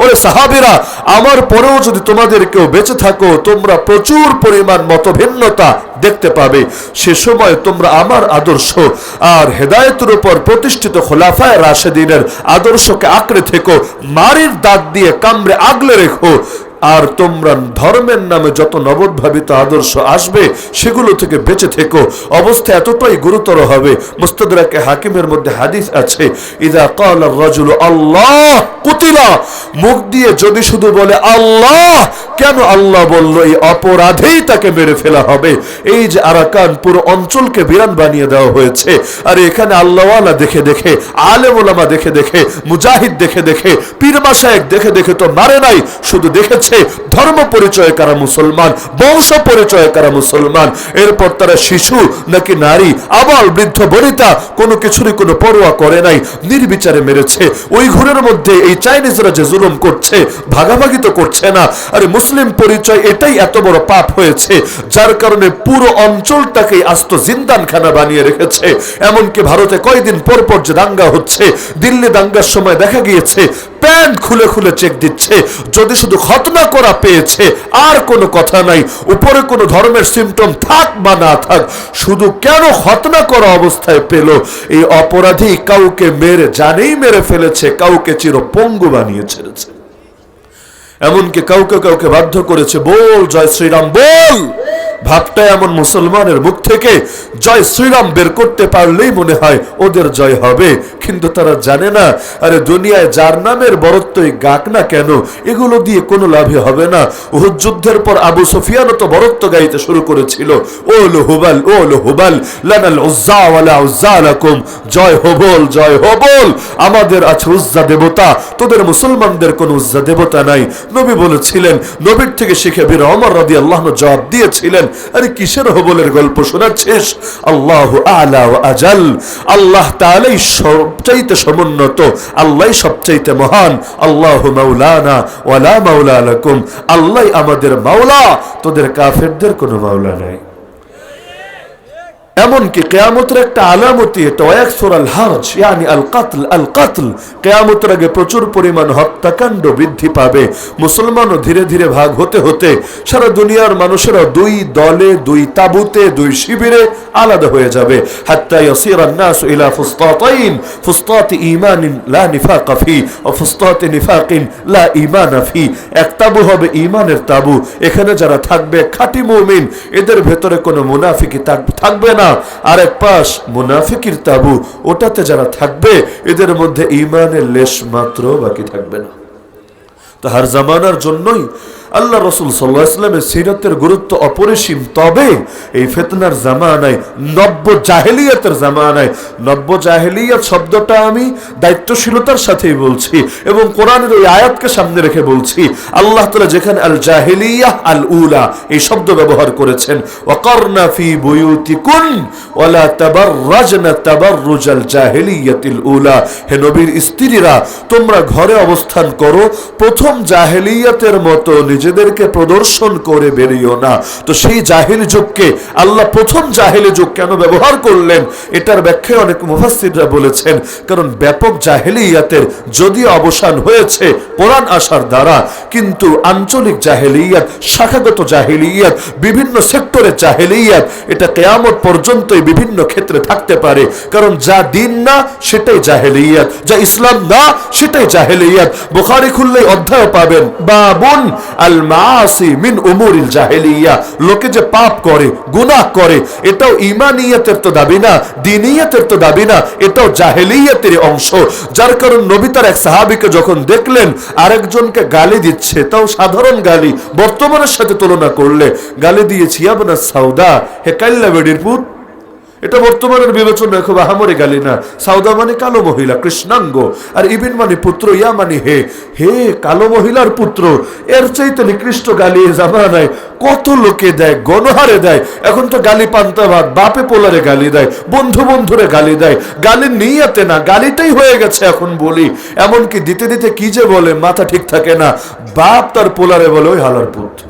ওরে সাহাবিরা, আমার পরেও যদি তোমাদের কেউ বেঁচে থাকো, তোমরা প্রচুর পরিমাণ মতভিন্নতা দেখতে পাবে। সে সময় তোমরা আমার আদর্শ আর হেদায়তের উপর প্রতিষ্ঠিত খোলাফায় রাশেদিনের আদর্শকে আঁকড়ে থেকো, মারির দাঁত দিয়ে কামড়ে আগলে রেখো। আর তোমরা ধর্মের নামে যত নবদ্ভাবিত আদর্শ আসবে, সেগুলো থেকে বেঁচে থেকো। অবস্থা এতটাই গুরুতর হবে। মুস্তাদরাকে হাকিমের মধ্যে হাদিস আছে, ইদা কাল রাজুল আল্লাহ কুতিলা। মুখ দিয়ে যদি শুধু বলে, আল্লাহ কেন আল্লাহ বলল, এই অপরাধেই তাকে মেরে ফেলা হবে? এই যে আরাকান, পুরো অঞ্চলকে বিরান বানিয়ে দেওয়া হয়েছে। আর এখানে আল্লাহওয়ালা দেখে দেখে আলেম ওলামা দেখে দেখে, মুজাহিদ দেখে দেখে, পীর মাসায়েক দেখে দেখে তো মারে নাই। শুধু দেখেছে ধর্ম পরিচয় কারা মুসলমান, বংশ পরিচয় কারা মুসলমান। এরপর তারা শিশু নাকি নারী, আবাল, বৃদ্ধ, বনিতা, কোনো কিছুরই কোনো পরোয়া করে নাই, নির্বিচারে মেরেছে। ওই ঘুরের মধ্যে এই চাইনিজরা যে জুলুম করছে, ভাগাভাগি তো করছে না। আরে মুসলিম পরিচয় এটাই এত বড় পাপ হয়েছে, যার কারণে পুরো অঞ্চলটাকে আস্ত জিন্দানখানা বানিয়ে রেখেছে। এমনকি ভারতে কয়দিন পর পর যে দাঙ্গা হচ্ছে, দিল্লি দাঙ্গার সময় দেখা গিয়েছে, প্যান্ট খুলে খুলে চেক দিচ্ছে, যদি শুধু খতনা করা পেয়েছে, আর কোনো কথা নাই, উপরে কোনো ধর্মের সিমটম থাক বা না থাক, শুধু কেন খতনা করা অবস্থায় পেল? এই অপরাধী কাউকে মেরে, জানেই মেরে ফেলেছে, কাউকে চির পঙ্গু বানিয়ে ছেড়েছে। এমনকি কাউকে কাউকে বাধ্য করেছে বল জয় শ্রীরাম বল! ভাবটা এমন মুসলমানের মুখ থেকে জয় শ্রীরাম বের করতে পারলেই মনে হয় ওদের জয় হবে। কিন্তু তারা জানে না, আরে দুনিয়ায় যার নামের বরত্বই গাক না কেন, এগুলো দিয়ে কোনো লাভে হবে না। উহুদ যুদ্ধের পর আবু সুফিয়ানও তো বরত্ব গাইতে শুরু করেছিল। ও লো হুবাল, ও লো হুবাল, লানাল উজ্জা লাকুম। জয় হবল জয় হবল, আমাদের আছে উজ্জা দেবতা। তোদের মুসলমানদের কোনো উজ্জা দেবতা নাই। নবী বলেছিলেন, নবীর থেকে শিখে বীর অমর রাদি আল্লাহ জবাব দিয়েছিলেন আরে কিসের হবলের গল্প শোনাচ্ছিস আল্লাহ আলা আজাল। আল্লাহ তালাই সবচাইতে সমুন্নত। আল্লাহ সবচাইতে মহান। আল্লাহ মাওলানা ওয়ালা মাওলা আলাকুম আল্লাহ আমাদের মাওলা। তোদের কাফেরদের কোনো মাওলা নাই। এমনকি কেয়ামতের একটা আলামতি এটা ওয়াকসুর আল হারজ ইয়ানি আল কাতল আল কাতল কেয়ামতের আগে প্রচুর পরিমাণ হত্যাকাণ্ড বৃদ্ধি পাবে মুসলমানও ধীরে ধীরে ভাগ হতে হতে সারা দুনিয়ার মানুষেরা দুই দলে দুই তাবুতে দুই শিবিরে আলাদা হয়ে যাবে হাত্তা ইয়াসির الناس الى فسطاطين فسطاط ايمان لا نفاق فيه وفسطاط نفاق لا ايمان فيه এক তাবু হবে ঈমানের তাবু এখানে যারা থাকবে খাঁটি মুমিন এদের ভেতরে কোনো মুনাফিকি থাক- থাকবে না আর এক পাশ মুনাফিকির তাবু, ওটাতে যারা থাকবে, এদের মধ্যে ইমানের লেশ মাত্র বাকি থাকবে না। তাহার জামানার জন্যই আল্লাহ রসুল সাল্লাহ ইসলামের সিরতের গুরুত্ব অপরিসীম। তবে এই ফেতনার জামানায়, নব্য জাহেলিয়াতের জামানায়, নব্য জাহেলিয়াত শব্দটা আমি দায়িত্বশীলতার সাথেই বলছি এবং কোরআনের ওই আয়াতকে সামনে রেখে বলছি, আল্লাহ তালা যেখানে আল জাহেলিয়া আল উলা এই শব্দ ব্যবহার করেছেন, ওয়াকারনা ফি বুয়ুতিকুন, ওয়ালা তাবাররাজনা তাবাররুজাল জাহেলিয়াতিল উলা। হে নবীর স্ত্রীরা, তোমরা ঘরে অবস্থান করো, প্রথম জাহেলিয়াতের মতো নিজেদেরকে প্রদর্শন করে বেরিও না। তো সেই জাহিল যুগকে আল্লাহ প্রথম জাহেলি যুগ কেন ব্যবহার করলেন? এটার ব্যাখ্যায় অনেক মুফাসসিররা বলেছেন, কারণ ব্যাপক জাহেলিয়াতের যদিও অবসান হয়েছে কোরআন আসার দ্বারা, কিন্তু আঞ্চলিক জাহেলিয়াত, শাখাগত জাহেলিয়াত, বিভিন্ন সেক্টরের জাহেলিয়াত, এটা কেয়ামত পর্যন্তই বিভিন্ন ক্ষেত্রে থাকতে পারে। কারণ যা দিন না, সেটাই জাহেলিয়াত, যা ইসলাম না, সেটাই জাহেলিয়াত। বুখারি খুললেই অধ্যায় পাবেন, বাবুন আল মাসি লোকে যে পাপ করে করে, এটাও ইমানিয়াতের তো দাবি না, দিনিয়াতের তো দাবি না, এটাও অংশ। যার কারণ এক সাহাবীকে যখন দেখলেন, আরেকজনকে গালি দিচ্ছে, তাও সাধারণ গালি, বর্তমানের সাথে তুলনা করলে, গালি দিয়েছি আপনার সাউদা বেডির এটা বর্তমানের বিবেচনায় খুব আহামরি গালি না। সাউদা মানে কালো মহিলা, কৃষ্ণাঙ্গ। আর ইবিন মানে পুত্র, ইয়া মানে হে। হে কালো মহিলার পুত্র, এর চাইতে নিকৃষ্ট গালি জামানায় কত লোকে দেয়, গণহারে দেয়। এখন তো গালি পান্তাভাত বাপে পোলারে গালি দেয়, বন্ধু বন্ধুরে গালি দেয়। গালি নিয়াতে না, গালিটাই হয়ে গেছে এখন বলি। এমনকি দিতে দিতে কি যে বলে, মাথা ঠিক থাকে না। বাপ তার পোলারে বলে, ওই হালার পুত্র।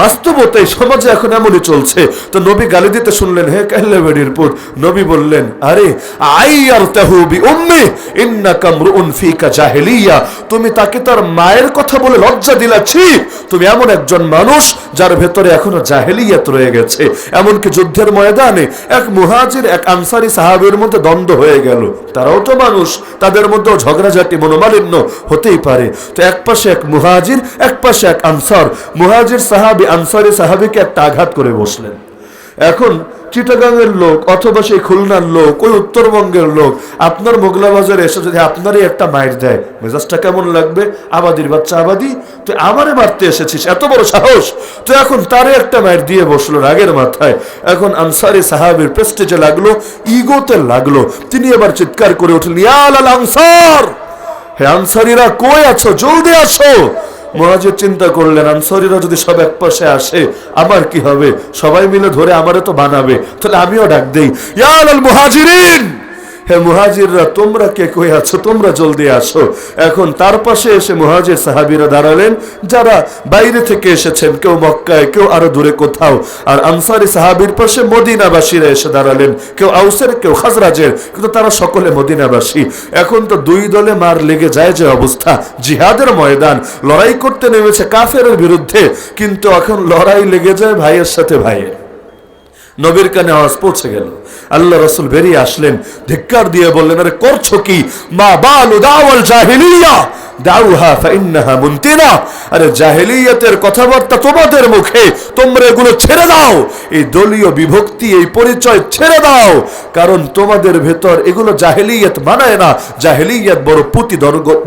বাস্তবতাই সমাজে এখন এমনই চলছে। তো নবী গালি দিতে শুনলেন, হে কাহলে বেড়ির পুত নবী বললেন, আরে আই আর তাহু বি উম্মি, ইন্নাকা মরউন ফিকা জাহেলিয়া। তুমি তাকে তার মায়ের কথা বলে লজ্জা দিলাছি তুমি এমন একজন মানুষ যার ভেতরে এখনও জাহেলিয়াত রয়ে গেছে। এমনকি যুদ্ধের ময়দানে এক মুহাজির, এক আনসারি সাহাবের মধ্যে দ্বন্দ্ব হয়ে গেল। তারাও তো মানুষ, তাদের মধ্যেও ঝগড়াঝাটি মনোমালিন্য হতেই পারে। তো এক পাশে এক মুহাজির এক পাশে এক আনসার। মুহাজির সাহাবি আনসারি সাহাবিকে একটা আঘাত করে বসলেন। এখন চিটাগাংয়ের লোক অথবা সেই খুলনার লোক, ওই উত্তরবঙ্গের লোক, আপনার মোগলা বাজারে এসে যদি আপনারই একটা মাইর দেয়, মেজাজটা কেমন লাগবে? আবাদির বাচ্চা আবাদি? তুই আমারে মারতে এসেছিস, এত বড় সাহস! তো এখন তারে একটা মায়ের দিয়ে বসল রাগের মাথায়। এখন আনসারি সাহাবের প্রেস্টেজে লাগল ইগোতে লাগল। তিনি এবার চিৎকার করে উঠলেন ইয়াল আল আনসার! হে আনসারিরা, কই আছো? জলদি আসো! মহাজির চিন্তা করলেন, আনসারিরা যদি সব এক পাশে আসে, আমার কি হবে? সবাই মিলে ধরে আমারে তো বানাবে। তাহলে আমিও ডাক দেই। ইয়াল মুহাজিরিন! হে মুহাজিররা, তোমরা কে কই আছো? তোমরা জলদি আসো। এখন তার পাশে এসে মুহাজির সাহাবীরা দাঁড়ালেন, যারা বাইরে থেকে এসেছেন, কেউ মক্কায়, কেউ আরও দূরে কোথাও। আর আনসারি সাহাবীর পাশে মদিনাবাসীরা এসে দাঁড়ালেন, কেউ আউসের, কেউ খাজরাজের, কিন্তু তারা সকলে মদিনাবাসী। এখন তো দুই দলে মার লেগে যায় যে অবস্থা। জিহাদের ময়দান, লড়াই করতে নেমেছে কাফের বিরুদ্ধে, কিন্তু এখন লড়াই লেগে যায় ভাইয়ের সাথে ভাইয়ের। নবীর কানে আওয়াজ পৌঁছে গেল। আল্লাহ রসুল বেরিয়ে আসলেন, ধিক্কার দিয়ে বললেন, আরে করছ কি? মা বাল উদাওয়াল জাহিলিয়া। পরিচয়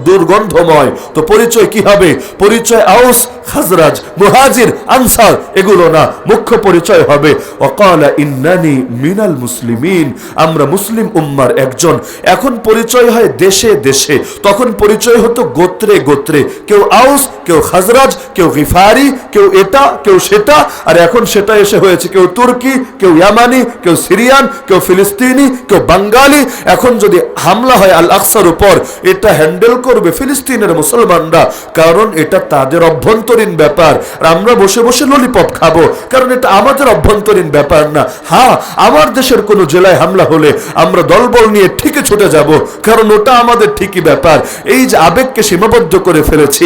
দুর্গন্ধময়। তো পরিচয় কি হবে? পরিচয় আউস, খাজরাজ, মুহাজির, আনসার, এগুলো না। মুখ্য পরিচয় হবে অকালা ইন্নানি মিনাল মুসলিমিন। আমরা মুসলিম উম্মার একজন। এখন পরিচয় হয় দেশে দেশে। তখন পরিচয় হতো গোত্রে গোত্রে কেউ আউস কেউ খাজরাজ, কেউ গিফারি, কেউ এটা, কেউ সেটা, আর এখন সেটা এসে হয়েছে কেউ তুর্কি, কেউ ইয়ামানি, কেউ সিরিয়ান, কেউ ফিলিস্তিনি, কেউ বাঙ্গালি। এখন যদি হামলা হয় আল আকসার উপর, এটা হ্যান্ডেল করবে ফিলিস্তিনের মুসলমানরা, কারণ এটা তাদের অভ্যন্তরীণ ব্যাপার। আর আমরা বসে বসে ললিপপ খাব, কারণ এটা আমাদের অভ্যন্তরীণ ব্যাপার না। হ্যাঁ আমার দেশের কোনো জেলায় হামলা হলে আমরা দলবল নিয়ে ঠিকই ছুটে যাব, কারণ ওটা আমাদের ঠিকই ব্যাপার। এই যে আবেগকে সীমাবদ্ধ করে ফেলেছি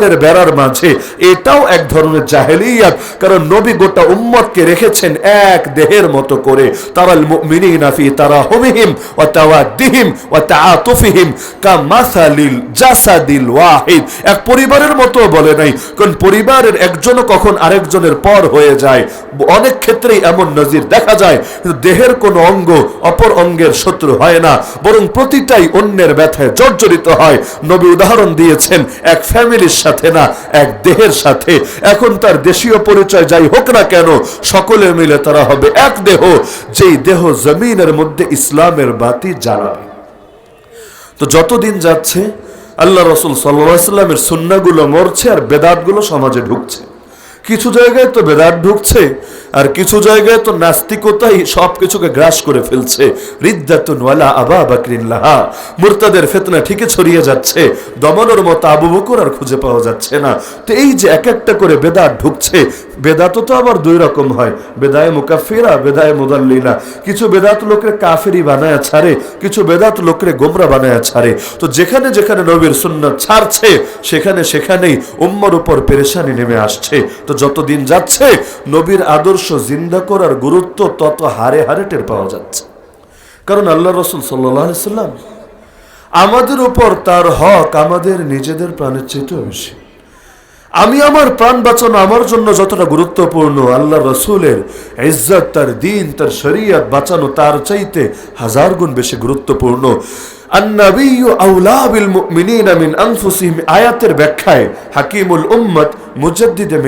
কাটাতারের বেড়ার মাঝে এটাও এক ধরনের জাহেলিয়াত, কারণ নবী গোটা উম্মতকে রেখেছেন এক দেহের মতো করে। তারাল তাওয়াদ্দিহিম ওয়া তাআতুফিহিম কামাসালিল জাসাদিল ওয়াহিদ। এক পরিবারের মতো বলে নাই, কারণ পরিবারের একজনও কখন আরেকজনের পর হয়ে যায়। অনেক ক্ষেত্রেই এমন নজির দেখা যায় দেহের কোনো অঙ্গ অপর অঙ্গের শত্রু হয় না, বরং প্রতিটাই অন্যের ব্যথায় জর্জরিত হয়। নবী উদাহরণ দিয়েছেন, এক ফ্যামিলির সাথে না, এক দেহের সাথে। এখন তার দেশীয় পরিচয় যাই হোক না কেন, সকলে মিলে তারা হবে এক দেহ, যেই দেহ জমিনের মধ্যে ইসলামের বাতি জ্বালাবে। তো যতদিন যাচ্ছে, আল্লাহ রসুল সাল্লামের সুন্নাগুলো মরছে আর বেদাতগুলো সমাজে ঢুকছে। কিছু জায়গায় তো বেদাত ঢুকছে আর কিছু জায়গায় তো নাস্তিকতাই সব কিছুকে গ্রাস করে ফেলছে। আবা মুরতাদের ফেতনা ঠিকই ছড়িয়ে যাচ্ছে। দমনের মতো আবু বকর আর খুঁজে পাওয়া যাচ্ছে না। তো এই যে এক একটা করে বেদাত ঢুকছে, বেদাত তো আবার দুই রকম হয়। বেদায় মুকাফিরা, বেদায় কিছু বেদাত লোকরে কাফেরি বানায় ছাড়ে, কিছু বেদাত লোকের গোমরা বানায় ছাড়ে। তো যেখানে যেখানে নবীর সুন্নাত ছাড়ছে, সেখানে সেখানেই উম্মার উপর পেরেশানি নেমে আসছে। তো যতদিন যাচ্ছে, নবীর আদর্শ জিন্দা করার গুরুত্ব তত হারে হারে টের পাওয়া যাচ্ছে। কারণ আল্লাহ রসুল সাল্লাম আমাদের উপর তার হক আমাদের নিজেদের প্রাণের চেয়েও বেশি। আমি আমার প্রাণ বাঁচানো আমার জন্য যতটা গুরুত্বপূর্ণ আল্লাহ রসুলের ইজ্জত, তার দিন, তার শরীয়ত বাঁচানো তার চাইতে হাজার গুণ বেশি গুরুত্বপূর্ণ। আয়াতের ব্যাখ্যায় হাকিমুল উম্মত মুজাদ্দিদে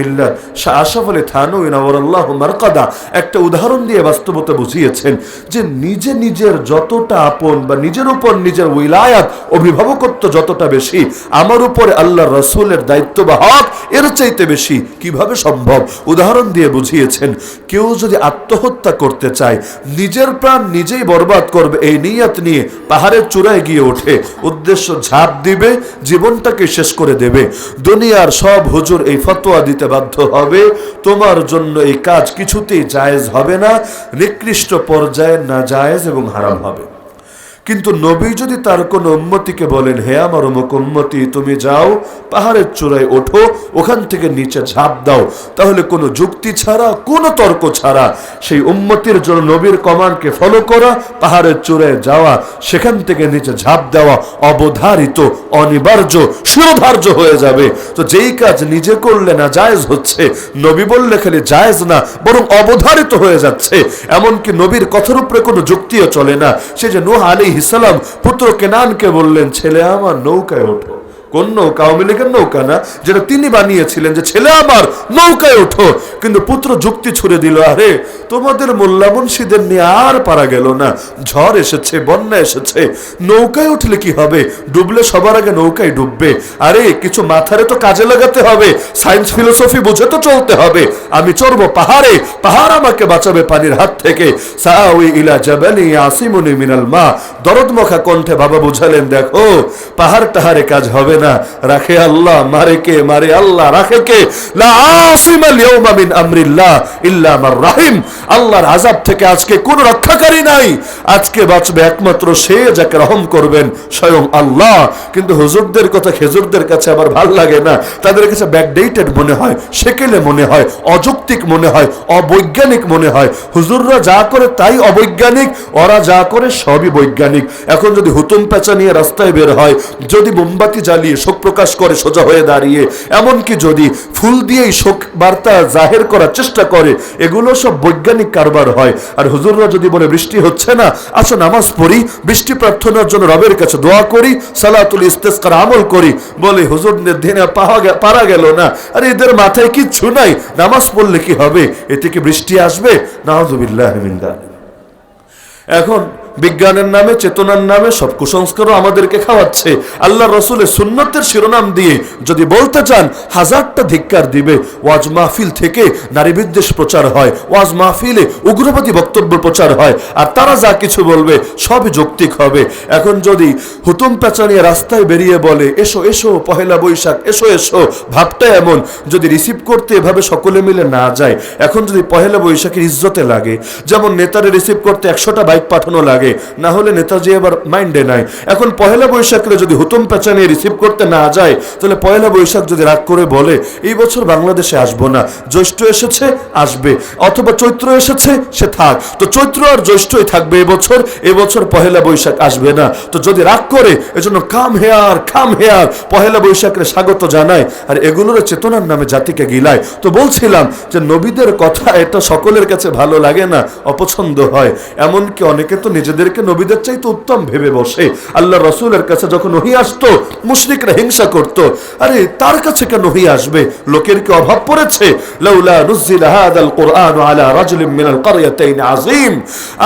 মারকাদা একটা উদাহরণ দিয়ে বাস্তবতা বুঝিয়েছেন যে নিজে নিজের যতটা আপন বা নিজের উপর নিজের উইলায়াত, অভিভাবকত্ব যতটা বেশি, আমার উপরে আল্লাহ রসুলের দায়িত্ব বা হক এর চাইতে বেশি কীভাবে সম্ভব? উদাহরণ দিয়ে বুঝিয়েছেন, কেউ যদি আত্মহত্যা করতে চায়, নিজের প্রাণ নিজেই বরবাদ করবে, এই নিয়ত নিয়ে পাহাড়ের চূড়ায় পর্যায়ে গিয়ে ওঠে। উদ্দেশ্য ঝাঁপ দিবে, জীবনটাকে শেষ করে দেবে। দুনিয়ার সব হুজুর এই ফতোয়া দিতে বাধ্য হবে। তোমার জন্য এই কাজ কিছুতেই জায়েজ হবে না। নিকৃষ্ট পর্যায়ে না জায়েজ এবং হারাম হবে। কিন্তু নবী যদি তার কোন উন্মতিকে বলেন, হে আমার অমুক উন্মতি তুমি যাও, পাহাড়ের চূড়ায় ওঠো, ওখান থেকে নিচে ঝাঁপ দাও, তাহলে কোনো যুক্তি ছাড়া, কোনো তর্ক ছাড়া, সেই উন্মতির জন্য নবীর কমান্ডকে ফলো করা, পাহাড়ের চূড়ায় যাওয়া, সেখান থেকে নিচে ঝাঁপ দেওয়া অবধারিত, অনিবার্য শিরোধার্য হয়ে যাবে। তো যেই কাজ নিজে করলে না জায়েজ হচ্ছে, নবী বললে খালি জায়েজ না, বরং অবধারিত হয়ে যাচ্ছে। এমনকি নবীর কথার উপরে কোনো যুক্তিও চলে না। সে যে নূহ আলী ইসালাম পুত্র কেনানকে বললেন ছেলে আমার নৌকায় ওঠো। কোন নৌকা? আওয়ামী নৌকা না? যেটা তিনি বানিয়েছিলেন যে, ছেলে আমার, নৌকায় ওঠো। কিন্তু পুত্র যুক্তি ছুড়ে দিল, আরে, তোমাদের মোল্লা মুন্সিদের নিয়ে আর পারা গেল না। ঝড় এসেছে, বন্যা এসেছে। নৌকায় উঠলে কি হবে? ডুবলে সবার আগে নৌকায় ডুববে। আরে, কিছু মাথারে তো কাজে লাগাতে হবে। সায়েন্স ফিলোসফি বুঝে তো চলতে হবে। আমি চড়বো পাহাড়ে। পাহাড় আমাকে বাঁচাবে পানির হাত থেকে। ইলা জাবালি আসিমুনি মিনাল মা। দরদমখা কণ্ঠে বাবা বুঝালেন, দেখো, পাহাড় টাহারে কাজ হবে না? রাখে আল্লাহ, মারে কে? মারে আল্লাহ, রাখে কে? রাহিম। আল্লাহর আযাব থেকে আজকে কোন রক্ষাকারী নাই। আজকে বাঁচবে একমাত্র সে যাকে রহম করবেন স্বয়ং আল্লাহ। কিন্তু হুজুরদের কথা খেজুরদের কাছে আবার ভালো লাগে না। তাদের কাছে ব্যাকডেটেড মনে হয়, সেকেলে মনে হয়, অযৌক্তিক মনে হয়, অবৈজ্ঞানিক মনে হয়। হুজুররা যা করে তাই অবৈজ্ঞানিক, ওরা যা করে সবই বৈজ্ঞানিক। এখন যদি হুতুম পেঁচা নিয়ে রাস্তায় বের হয়, যদি মোমবাতি জ্বালিয়ে শোক প্রকাশ করে, সোজা হয়ে দাঁড়িয়ে। এমনকি যদি ফুল দিয়েই শোক বার্তা জাহের করার চেষ্টা করে, এগুলো সব বৈজ্ঞানিক কারবার হয়। আর হুজুররা যদি বলে, বৃষ্টি হচ্ছে না, আসো নামাজ পড়ি, বৃষ্টি প্রার্থনার জন্য রবের কাছে দোয়া করি, সালাতুল ইস্তেস্কার আমল করি। বলে হুজুরদের দিনে পারা গেল না। আর এদের মাথায় কিচ্ছু নাই, নামাজ পড়লে কি হবে? এতে কি বৃষ্টি আসবে? নাহজুবিল্লাহ এখন বিজ্ঞানের নামে, চেতনার নামে সব কুসংস্কারও আমাদেরকে খাওয়াচ্ছে। আল্লাহ রসুলের সুন্নতের শিরোনাম দিয়ে যদি বলতে চান, হাজারটা ধিক্কার দিবে, ওয়াজ মাহফিল থেকে নারী বিদ্বেষ প্রচার হয়, ওয়াজ মাহফিলে উগ্রবাদী বক্তব্য প্রচার হয়, আর তারা যা কিছু বলবে সবই যৌক্তিক হবে। এখন যদি হুতুম পেঁচানিয়ে রাস্তায় বেরিয়ে বলে, এসো এসো, পহেলা বৈশাখ, এসো এসো, ভাবটা এমন, যদি রিসিভ করতে এভাবে সকলে মিলে না যায়, এখন যদি পহেলা বৈশাখের ইজ্জতে লাগে, যেমন নেতারে রিসিভ করতে একশোটা বাইক পাঠানো লাগে না হলে নেতাজি আবার মাইন্ডে নাই। এখন পহেলা বৈশাখে যদি হুতুম পেঁচা নিয়ে রিসিভ করতে না যায়, তাহলে পয়লা বৈশাখ যদি রাগ করে বলে, এই বছর বাংলাদেশে আসব না। জ্যৈষ্ঠ এসেছে, আসবে। অথবা চৈত্র এসেছে, সে থাক। তো চৈত্র আর জ্যৈষ্ঠই থাকবে এবছর এবছর পহেলা বৈশাখ আসবে না। তো যদি রাগ করে, এজন্য কাম হেয়ার কাম হেয়ার পহেলা বৈশাখের স্বাগত জানায়। আর এগুলোর চেতনার নামে জাতিকে গিলায়। তো বলছিলাম যে নবীদের কথা এটা সকলের কাছে ভালো লাগে না, অপছন্দ হয়। এমনকি অনেকে তো নিজেদেরকে নবীদের চাইতে উত্তম ভেবে বসে। আল্লাহ রসুলের কাছে যখন ওহি আসতো, মুশরিকরা হিংসা করত। আরে, তার কাছে কেন ওহি আসবে? লোকের কি অভাব পড়েছে? লাউলা নুজিল হাদাল আলা মিনাল কারয়াতাইন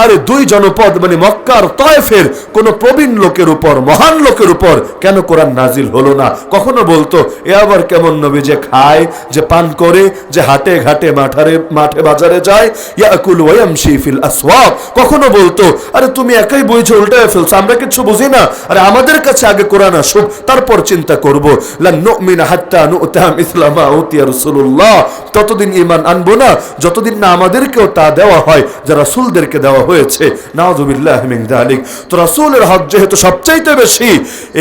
আরে, দুই জনপদ মানে মক্কা আর তায়েফের কোন প্রবীণ লোকের উপর, মহান লোকের উপর কেন কোরআন নাজিল হলো না? কখনো বলতো, এ আবার কেমন নবী যে খায়, যে পান করে, যে হাটে ঘাটে মাঠারে, মাঠে বাজারে যায়? ইয়াকুল ওয়ামশি ফিল আসওয়াক কখনো বলতো, আরে তুমি একাই বইছে, উল্টায় ফেলছো। আমরা কিছু বুঝি না। আরে আমাদের কাছে আগে কোরআন আসুক, তারপর চিন্তা করব। ততদিন ঈমান আনব না, যতদিন না আমাদেরকেও তা দেওয়া হয়, যা রাসূলদেরকে দেওয়া হয়েছে। নাউযুবিল্লাহ যালিক। তো রাসূলের হক যেহেতু সবচাইতে বেশি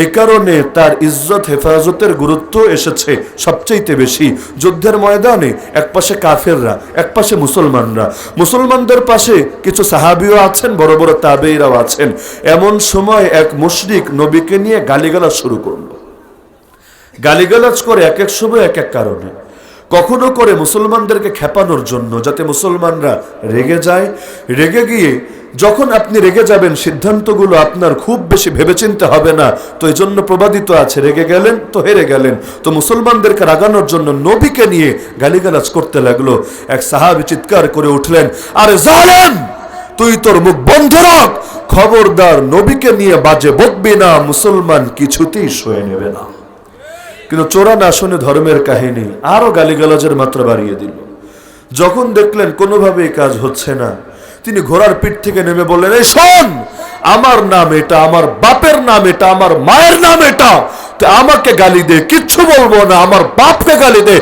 এই কারণে তার ইজ্জত, হেফাজতের গুরুত্ব এসেছে সবচাইতে বেশি। যুদ্ধের ময়দানে এক পাশে কাফেররা, এক পাশে মুসলমানরা। মুসলমানদের পাশে কিছু সাহাবিও আছেন, বড় বড় তাবেইরাও আছেন এমন সময় এক মুশরিক নবীকে নিয়ে গালিগালাজ শুরু করল। গালিগালাজ করে এক এক সময় এক এক কারণে। কখনো করে মুসলমানদেরকে খেপানোর জন্য যাতে মুসলমানরা রেগে যায়। রেগে গিয়ে যখন আপনি রেগে যাবেন, সিদ্ধান্তগুলো আপনার খুব বেশি ভেবেচিন্তে হবে না। তো এই জন্য প্রবাদিত আছে, রেগে গেলেন তো হেরে গেলেন। তো মুসলমানদেরকে রাগানোর জন্য নবীকে নিয়ে গালিগালাজ করতে লাগল। এক সাহাবি চিৎকার করে উঠলেন, আরে জালেম! তুই তোর মুখ বন্ধ রাখ। খবরদার নবীকে নিয়ে বাজে বকবি না, মুসলমান কিছুতেই সয়ে নেবে না। কিন্তু চোরা না শুনে ধর্মের কাহিনী আরও গালিগালাজের মাত্রা বাড়িয়ে দিল। যখন দেখলেন কোনোভাবে কাজ হচ্ছে না, তিনি ঘোড়ার পিঠ থেকে নেমে বললেন, এই শোন, আমার নাম এটা, আমার বাপের নাম এটা, আমার মায়ের নাম এটা। আমাকে গালি দে, কিচ্ছু বলব না, আমার বাপকে গালি দে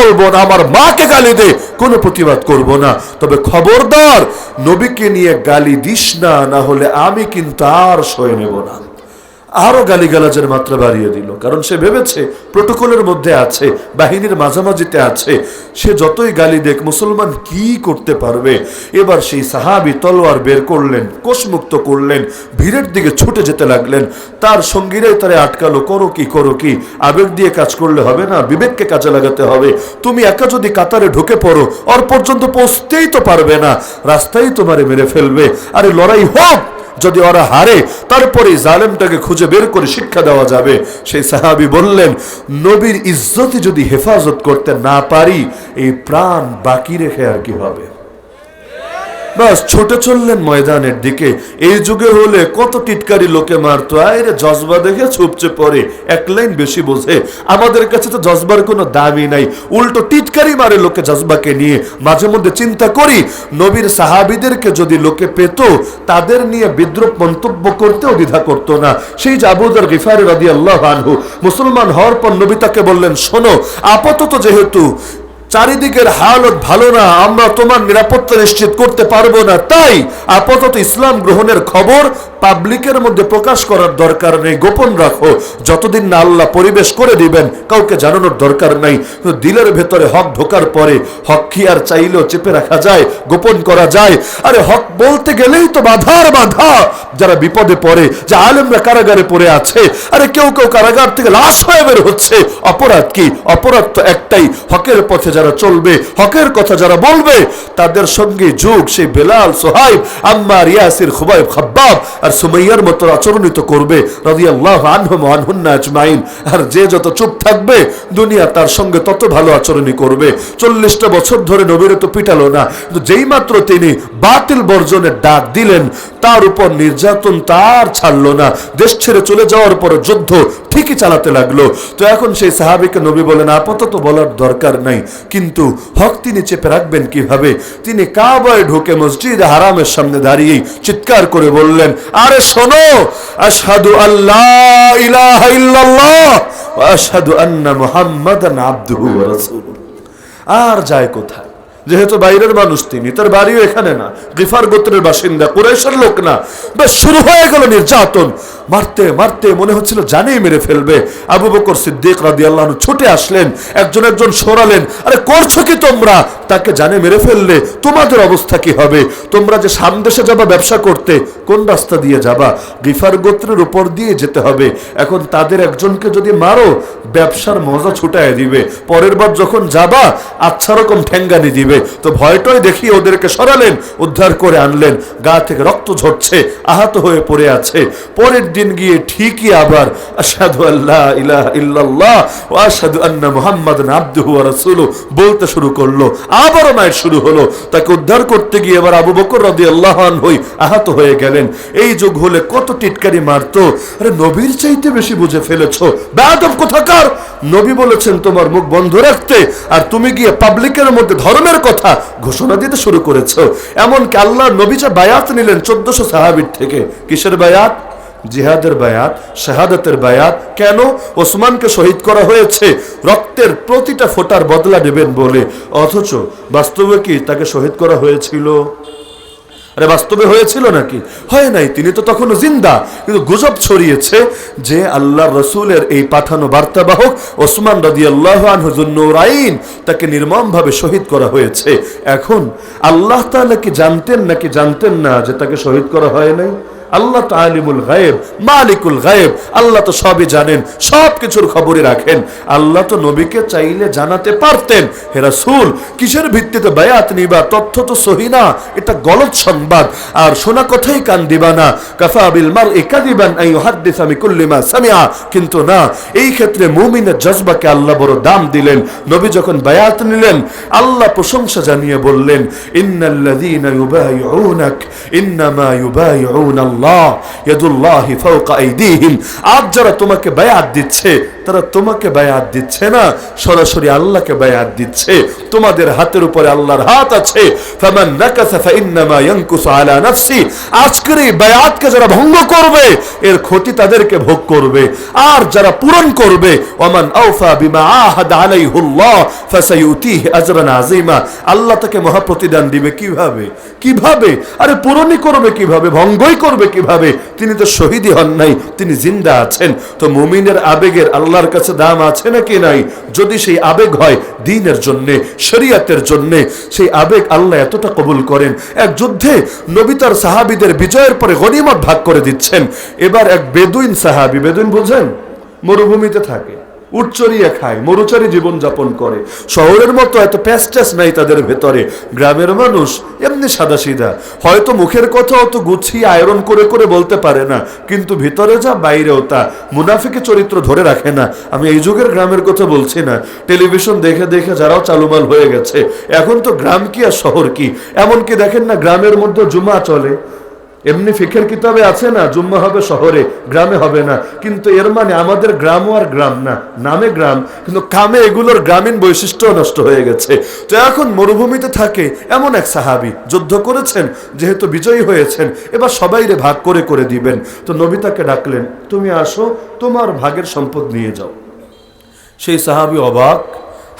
বলব না, আমার মাকে গালি দে, কোনো প্রতিবাদ করব না। তবে খবরদার, নবীকে নিয়ে গালি দিস না না হলে আমি কিন্তু আর সয়ে নেব না। আরও গালিগালাজের মাত্রা বাড়িয়ে দিল। কারণ সে ভেবেছে প্রোটোকলের মধ্যে আছে, বাহিনীর মাঝামাঝিতে আছে। সে যতই গালি দেখ, মুসলমান কি করতে পারবে? এবার সেই সাহাবি তলোয়ার বের করলেন, কোষমুক্ত করলেন, ভিড়ের দিকে ছুটে যেতে লাগলেন। তার সঙ্গীরাই তারে আটকালো, করো কি করো কি, আবেগ দিয়ে কাজ করলে হবে না, বিবেককে কাজে লাগাতে হবে। তুমি একা যদি কাতারে ঢুকে পড়ো ওর পর্যন্ত পৌঁছতেই তো পারবে না। রাস্তায় তোমারে মেরে ফেলবে। আরে লড়াই হোক! যদি ওরা হারে, তারপরে জালেমটাকে খুঁজে বের করে শিক্ষা দেওয়া যাবে। সেই সাহাবি বললেন, নবীর ইজ্জতি যদি হেফাজত করতে না পারি, এই প্রাণ বাকি রেখে আর কি হবে? বাস, ছোটে চললেন ময়দানের দিকে। এই যুগে হলে কত টিটকারি লোকে মারতো। আরে জজবা দেখে ছুপচে পড়ে। এক লাইন বেশি বোঝে। আমাদের কাছে তো জজবার কোনো দামই নাই। উল্টো টিটকারি মারে লোকে জজবাকে নিয়ে। মাঝে মধ্যে চিন্তা করি, নবীর সাহাবিদেরকে যদি লোকে পেত, তাদের নিয়ে বিদ্রুপ মন্তব্য করতেও দ্বিধা করতো না। সেই যে গিফারি রাদি আল্লাহ আনহু, মুসলমান হওয়ার পর নবী তাকে বললেন, শোনো, আপাতত যেহেতু চারিদিকের হালত ভালো না, আমরা তোমার নিরাপত্তা নিশ্চিত করতে পারব না। তাই আপাতত ইসলাম গ্রহণের খবর পাবলিকের মধ্যে প্রকাশ করার দরকার নেই। গোপন রাখো, যতদিন না আল্লাহ পরিবেশ করে দিবেন, কাউকে জানানোর দরকার নাই। দিলের ভেতরে হক ঢোকার পরে হক কি আর চাইলেও চেপে রাখা যায়, গোপন করা যায়। আরে হক বলতে গেলেই তো বাধার বাধা। যারা বিপদে পড়ে, যে আলেমরা কারাগারে পড়ে আছে, আরে কেউ কেউ কারাগার থেকে লাশ হয়ে বের হচ্ছে। অপরাধ কি? অপরাধ তো একটাই, হকের পথে যারা চলবে, হকের কথা যারা বলবে, তাদের সঙ্গে যুগ, সেই বেলাল, সোহাইব, আম্মার, ইয়াসির, খুবাইব, খাব্বাব আর সুমাইয়ার মতো আচরণিত করবে, রাদিয়াল্লাহু আনহুম আনহুন্না আজমাইন। আর যে যত চুপ থাকবে, দুনিয়া তার সঙ্গে তত ভালো আচরণই করবে। চল্লিশটা বছর ধরে নবীর তো পিটালো না যেই মাত্র তিনি বাতিল বর্জনের ডাক দিলেন, তার উপর নির্যাতন তার ছাড়লো না। দেশ ছেড়ে চলে যাওয়ার পর যুদ্ধ ঠিকই চালাতে লাগল। তো এখন সেই সাহাবিকে নবী বলেন, আপাতত বলার দরকার নাই। কিন্তু হক তিনি চেপে রাখবেন কীভাবে? তিনি কাবায় ঢুকে মসজিদ হারামের সামনে দাঁড়িয়ে চিৎকার করে বললেন, আরে শোনো, আশহাদু আল্লাহ ওয়া আন্না রাসূলুহু। আর যায় কোথায়? যেহেতু বাইরের মানুষ তিনি, তার বাড়িও এখানে না। গিফার গোত্রের বাসিন্দা কুরাইশের লোক না। বেশ শুরু হয়ে গেল নির্যাতন। মারতে মারতে মনে হচ্ছিল জানেই মেরে ফেলবে। আবু বকর সিদ্দিক রাদি আল্লাহ ছুটে আসলেন, একজন একজন সরালেন, আরে করছ কি তোমরা? তাকে জানে মেরে ফেললে তোমাদের অবস্থা কি হবে? তোমরা যে সামদেশে যাবা, ব্যবসা করতে, কোন রাস্তা দিয়ে যাবা? গিফার গোত্রের উপর দিয়ে যেতে হবে। এখন তাদের একজনকে যদি মারো, ব্যবসার মজা ছুটায় দিবে। পরের বার যখন যাবা আচ্ছা রকম ঠেঙ্গানি দিবে। তো ভয়টয় দেখিয়ে ওদেরকে সরালেন, উদ্ধার করে আনলেন। গা থেকে রক্ত ঝরছে, আহত হয়ে পড়ে আছে। পরের দিন গিয়ে ঠিকই আবার আসাদু আল্লাহ ইলাহ ইল্লাল্লাহ ও আসাদু আন্না মুহাম্মদ আব্দুহু ওয়া বলতে শুরু করল। আবারও মায়ের শুরু হলো। তাকে উদ্ধার করতে গিয়ে এবার আবু বকর রাদিয়াল্লাহু আনহু আহত হয়ে গেলেন। এই যুগ হলে কত টিটকারি মারতো। আরে নবীর চাইতে বেশি বুঝে ফেলেছো। বেয়াদব কোথাকার? নবী বলেছেন, তোমার মুখ বন্ধ রাখতে। আর তুমি গিয়ে পাবলিকের মধ্যে ধর্মের কথা ঘোষণা দিতে শুরু করেছ। এমনকি আল্লাহ নবী যে বায়াত নিলেন চোদ্দশো সাহাবির থেকে। কিসের বায়াত? জিহাদের বায়াত, শাহাদাতের বায়াত, কেন ওসমানকে শহীদ করা হয়েছে? রক্তের প্রতিটা ফোটার বদলা নেবেন বলে। অথচ বাস্তবে কি তাকে শহীদ করা হয়েছিল? আরে বাস্তবে হয়েছিল নাকি? হয় নাই, তিনি তো তখনও জিন্দা। কিন্তু গুজব ছড়িয়েছে যে আল্লাহ রসুলের এই পাঠানো বার্তাবাহক ওসমান রাদি আল্লাহ আইন তাকে নির্মমভাবে শহীদ করা হয়েছে। এখন আল্লাহ তাহলে কি জানতেন, নাকি জানতেন না যে তাকে শহীদ করা হয় নাই? আল্লাহ তো আলিমুল গায়েব, মালিকুল গায়েব, আল্লাহ তো সবই জানেন সব কিছুর খবরই রাখেন। আল্লাহ তো নবীকে চাইলে জানাতে পারতেন, হে রাসূল, কিসের ভিত্তিতে বায়াত নিবা, তথ্য তো সহি না, এটা গলত সংবাদ, আর শোনা কথাই কান দিবা না। কাফা বিল মার একাদিবান আই ইউহাদ্দিস আমি কুল্লিমা সামিয়া কিন্তু না, এই ক্ষেত্রে মুমিনের জজবাকে আল্লাহ বড় দাম দিলেন। নবী যখন বায়াত নিলেন, আল্লাহ প্রশংসা জানিয়ে বললেন, ইন্নাল্লাযীনা ইউবাইউনাক, ইন্নামা ইউবাইউনা আজ যারা তোমাকে বায়াত দিচ্ছে, তারা তোমাকে বায়াত দিচ্ছে না, সরাসরি আল্লাহকে বায়াত দিচ্ছে। তোমাদের হাতের উপরে আল্লাহর হাত আছে। আজকের এই যারা ভঙ্গ করবে, এর ক্ষতি তাদেরকে ভোগ করবে। আর যারা পূরণ করবে আল্লাহ তাকে মহা প্রতিদান দিবে। কীভাবে? কীভাবে? আরে পূরণই করবে কীভাবে? ভঙ্গই করবে কীভাবে? তিনি তো শহীদই হন নাই, তিনি জিন্দা আছেন। তো মুমিনের আবেগের আল্লাহর কাছে দাম আছে নাকি নাই? যদি সেই আবেগ হয় দিনের জন্যে, শরিয়াতের জন্যে, সেই আবেগ আল্লাহ এতটা কবুল করেন। এক যুদ্ধে নবী তার সাহাবিদের বিজয়ের পরে গনিমত ভাগ করে দিচ্ছেন। এবার এক বেদুইন সাহাবি, বেদুইন বুঝেন? মরুভূমিতে থাকে। উচ্চরিয়া খায়, মরুচারি জীবন যাপন করে। শহরের মতো এত প্যাস্টাস নাই তাদের ভেতরে। গ্রামের মানুষ এমনি সাদা সিধা হয়তো মুখের কথা অত গুছিয়ে আয়রন করে করে বলতে পারে না, কিন্তু ভিতরে যা, বাইরেও তা। মুনাফিকে চরিত্র ধরে রাখে না। আমি এই যুগের গ্রামের কথা বলছি না। টেলিভিশন দেখে দেখে যারাও চালুমাল হয়ে গেছে। এখন তো গ্রাম কি আর শহর কি? এমনকি দেখেন না, গ্রামের মধ্যে জুমা চলে। এমনি ফিখের কিতাবে আছে না, জুম্মা হবে শহরে, গ্রামে হবে না। কিন্তু এর মানে আমাদের গ্রামও আর গ্রাম না, নামে গ্রাম, কিন্তু কামে এগুলোর গ্রামীণ বৈশিষ্ট্য নষ্ট হয়ে গেছে। তো এখন মরুভূমিতে থাকে এমন এক সাহাবি, যুদ্ধ করেছেন, যেহেতু বিজয়ী হয়েছেন, এবার সবাইরে ভাগ করে করে দিবেন। তো নবিতাকে ডাকলেন, তুমি আসো, তোমার ভাগের সম্পদ নিয়ে যাও। সেই সাহাবি অবাক,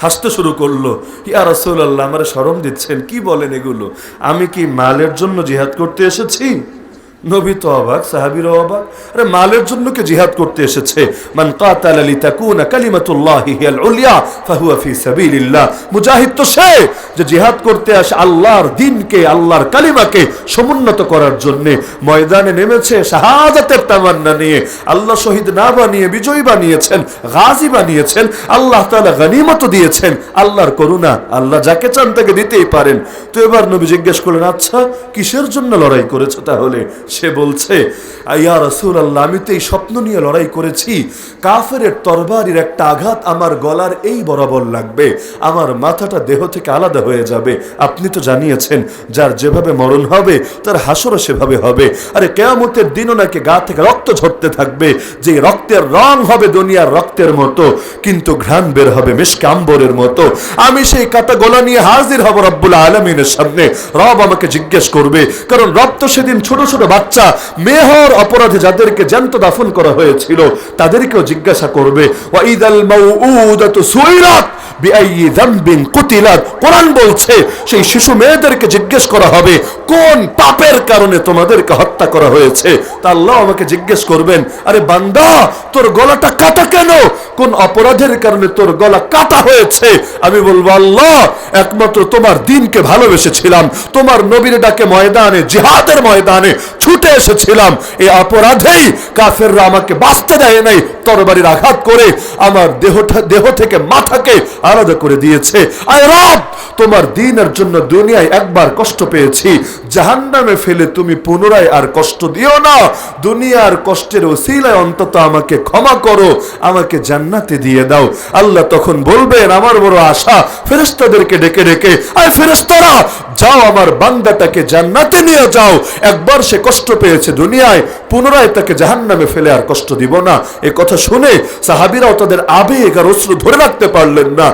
হাসতে শুরু করল, ইয়া রাসূলুল্লাহ, আমার শরম দিচ্ছেন, কি বলেন এগুলো? আমি কি মালের জন্য জিহাদ করতে এসেছি? নবী তো অবাক, সাহাবীরও অবাক। আরে মালের জন্য কে জিহাদ করতে এসেছে? মান কাতাল কাতালা লিতাকুনা কালিমাতুল্লাহি হিয়াল উলিয়া, ফাহুয়া ফি সাবিলিল্লাহ। মুজাহিদ তো সে যে জিহাদ করতে আসে আল্লাহর দ্বীনকে আল্লাহর কালিমাকে সমুন্নত করার জন্য। ময়দানে নেমেছে শাহাদাতের তামান্না নিয়ে। আল্লাহ শহীদ না বানিয়ে বিজয়ী বানিয়েছেন, গাজী বানিয়েছেন, আল্লাহ তাআলা গনিমত দিয়েছেন, আল্লাহর করুণা, আল্লাহ যাকে চান তাকে দিতেই পারেন। তো এবার নবী জিজ্ঞেস করলেন আচ্ছা কিসের জন্য লড়াই করেছ তাহলে? সে বলছে আইয়া রসুল আল্লাহ আমি তো এই স্বপ্ন নিয়ে লড়াই করেছি। কাফের তরবারির একটা আঘাত আমার গলার এই বরাবর লাগবে। আমার মাথাটা দেহ থেকে আলাদা হয়ে যাবে। আপনি তো জানিয়েছেন, যার যেভাবে মরণ হবে, তার হাসরও সেভাবে হবে। আরে কেয়ামতের দিনও নাকি গা থেকে রক্ত ঝরতে থাকবে, যে রক্তের রং হবে দুনিয়ার রক্তের মতো। কিন্তু ঘ্রাণ বের হবে মেশকে আম্বরের মতো। আমি সেই কাটা গলা নিয়ে হাজির হব রব্বুল আলমিনের সামনে। রব আমাকে জিজ্ঞেস করবে, কারণ রব তো সেদিন ছোট ছোট বাচ্চা, মেহর অপরাধে যাদেরকে জ্যান্ত দাফন করা হয়েছিল, তাদেরকেও জিজ্ঞাসা করবে কোরআন বলছে, সেই শিশু মেয়েদেরকে জিজ্ঞেস করা হবে, কোন পাপের কারণে তোমাদেরকে হত্যা করা হয়েছে? তা আল্লাহ আমাকে জিজ্ঞেস করবেন, আরে বান্দা, তোর গলাটা কাটা কেন? কোন অপরাধের কারণে তোর গলা কাটা হয়েছে? আমি বলব, আল্লাহ, একমাত্র তোমার দিনকে ভালোবেসেছিলাম। তোমার নবীর ডাকে ময়দানে, জিহাদের ময়দানে ছুটে এসেছিলাম। এই অপরাধেই কাফেররা আমাকে বাঁচতে দেয় নাই, তরবারির আঘাত করে আমার দেহটা দেহ থেকে মাথাকে আলাদা করে দিয়েছে। আয় রব, তোমার দিনের জন্য দুনিয়ায় একবার কষ্ট পেয়েছি। জাহান্নামে ফেলে তুমি পুনরায় আর কষ্ট দিও না। দুনিয়ার কষ্টের ওসিলায় অন্তত আমাকে ক্ষমা করো, আমাকে জান্নাতে দিয়ে দাও। আল্লাহ তখন বলবেন, আমার বড় আশা ফেরেস্তাদেরকে ডেকে ডেকে, আয় ফেরেস্তারা যাও আমার বান্দাটাকে জান্নাতে নিয়ে যাও। একবার সে কষ্ট পেয়েছে দুনিয়ায়, পুনরায় তাকে জাহান্নামে ফেলে আর কষ্ট দিব না। এ কথা শুনে সাহাবিরাও তাদের আবেগ আর অশ্রু ধরে রাখতে পারলেন না।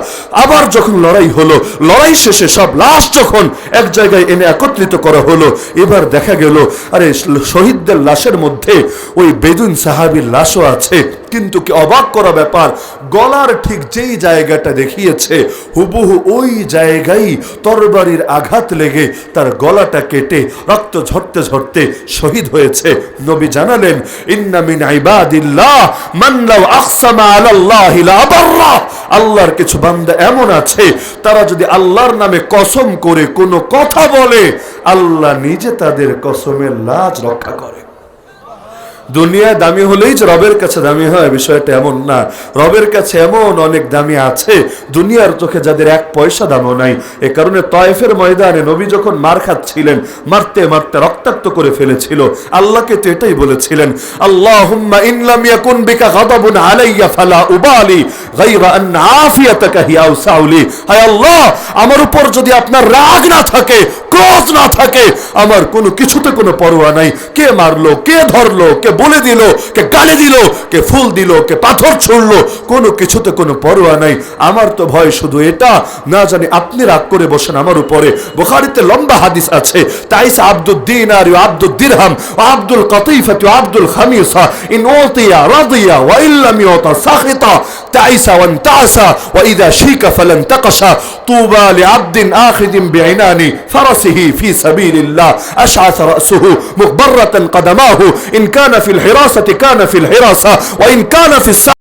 আবার যখন লড়াই হলো, লড়াই শেষে সব লাশ যখন এক জায়গায় এনে একত্রিত করা হলো। এবার দেখা গেল আরে শহীদদের লাশের মধ্যে ওই বেদুন সাহাবির লাশও আছে। কিন্তু কি অবাক করা ব্যাপার? গলার ঠিক যেই জায়গাটা দেখিয়েছে, হুবহু ওই জায়গায় তরবারির আঘাত লেগে তার গলাটা কেটে রক্ত ঝরতে ঝরতে শহীদ হয়েছে। নবী জানালেন, ইন্না মিন ইবাদিল্লাহ, মান লাউ আকসামা আলাল্লাহি লা আবাররা আল্লাহর কিছু বান্দা এমন আছে, তারা যদি আল্লাহর নামে কসম করে কোনো কথা বলে, আল্লাহ নিজে তাদের কসমের লাজ রক্ষা করে। দুনিয়ায় দামি হলেই যে রবের কাছে দামি হয়, বিষয়টা এমন না। রবের কাছে এমন অনেক দামি আছে, দুনিয়ার চোখে যাদের এক পয়সা দামও নাই। এ কারণে তয়েফের ময়দানে নবী যখন মার খাচ্ছিলেন, মারতে মারতে রক্তাক্ত করে ফেলেছিল। আল্লাহকে তো এটাই বলেছিলেন ইয়াকুন বিকা আলাইয়া ফালা আল্লাহ, আমার উপর যদি আপনার রাগ না থাকে ক্রোধ না থাকে আমার কোনো কিছুতে কোনো পরোয়া নাই কে মারলো কে ধরলো কে বলে দিল কে গালি দিল কে ফুল দিল কে পাথর ছুড়লো কোনো কিছুতে কোনো পরোয়া নাই আমার তো ভয় শুধু এটা না জানি আপনি রাগ করে বসেন আমার উপরে বোখারিতে লম্বা হাদিস আছে তাইসা আব্দুদ্দিন আর আব্দুল দিরহাম আব্দুল কতিফা আব্দুল খামিসা ইন ওতিয়া রাদিয়া ওয়া ইল্লাম ইউতা সাখিতা تعيسى وانتعسى وإذا شيك فلن تقشى طوبى لعبد آخذ بعنان فرسه في سبيل الله. أشعث رأسه مغبرة قدماه. إن كان في الحراسة كان في الحراسة وإن كان في السعي